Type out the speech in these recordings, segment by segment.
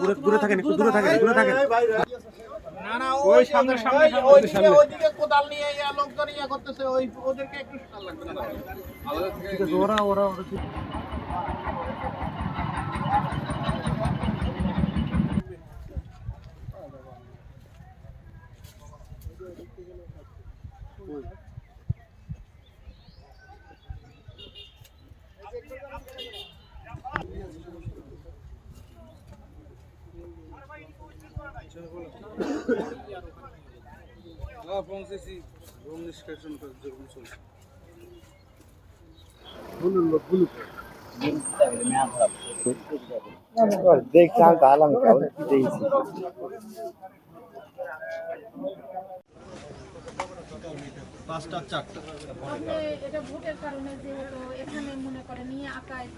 দূরে দূরে থাকেন একটু দূরে থাকেন দূরে থাকেন। না না ওই সামনে সামনে ওইদিকে ওইদিকে কোদাল নিয়ে ইয়া লোকজন ইয়া করতেছে ওই ওদেরকে একটু সাল লাগবে না। ঠিক আছে ওরা ওরা ওরা ঠিক- দেখছি আমি দাঁড়ালাম কেমন কি দেখছি আসলে এটা ভোটের কারণে যেহেতু এখানে মনে করে নিয়ে আঁকায়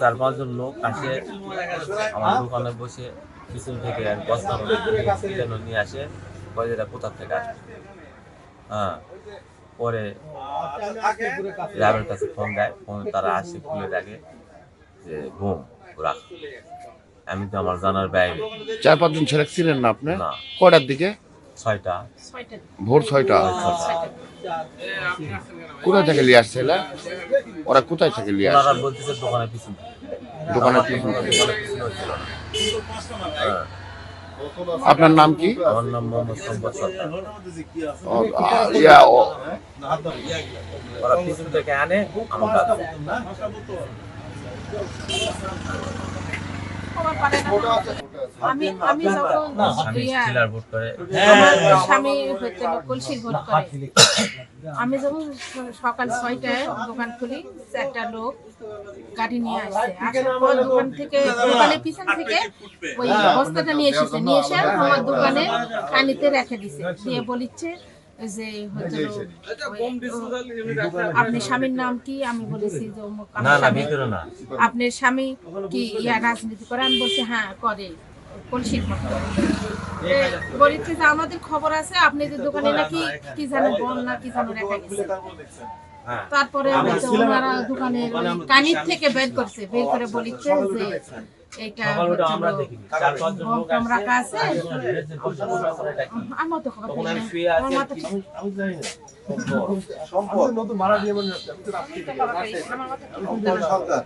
চার পাঁচজন লোক আসে আমার দোকানে বসে পিছন থেকে এক বস্তা যেন নিয়ে আসে কয় যেটা কোথা থেকে আসে? হ্যাঁ পরে র্যাবের কাছে ফোন দেয় ফোন তারা আসে খুলে দেখে যে ঘুম রাখ আমি তো আমার জানার বাইরে চার পাঁচজন ছেলে ছিলেন না আপনি? না। কয়টার দিকে? ছয়টা। ভোর ছয়টা। কোথায় থেকে নিয়ে আসছে? ওরা কোথায় থেকে নিয়ে আসছে? দোকানের পিছন। দোকানের পিছন। আপনার নাম কি? আমার নাম মোহাম্মদ সম্পদ সরকার। ও, আ, ইয়া, ও, ওরা পিছন থেকে আনে আমার কাছে খবর পারে না। আমি আমি যখন স্বামী চিলার ভোট করে। স্বামী হচ্ছে কলসির ভোট করে। আমি যখন সকাল ছয়টায় দোকান খুলি একটা লোক গাড়ি নিয়ে আসছে আসার পর দোকান থেকে দোকানের পিছন থেকে ওই বস্তাটা নিয়ে এসেছে। নিয়ে এসে আমার দোকানে কানিতে রেখে দিছে। দিয়ে বলিচ্ছে যে আপনি স্বামীর নাম কি? আমি বলেছি যে আপনার স্বামী কি ইয়া রাজনীতি করে? আমি বলছি হ্যাঁ করে। কলসির করে এ, যে আমাদের খবর আছে আপনি যে দোকানে নাকি কি যেন বল না কি যেন রেখে গেছে। হ্যাঁ। তারপরে ওনারা দোকানের কানির থেকে বের করছে বের করে বলিচ্ছে যে এটা রাখা আছে। আমার তো খবর আমার মাথা মানে সরকার।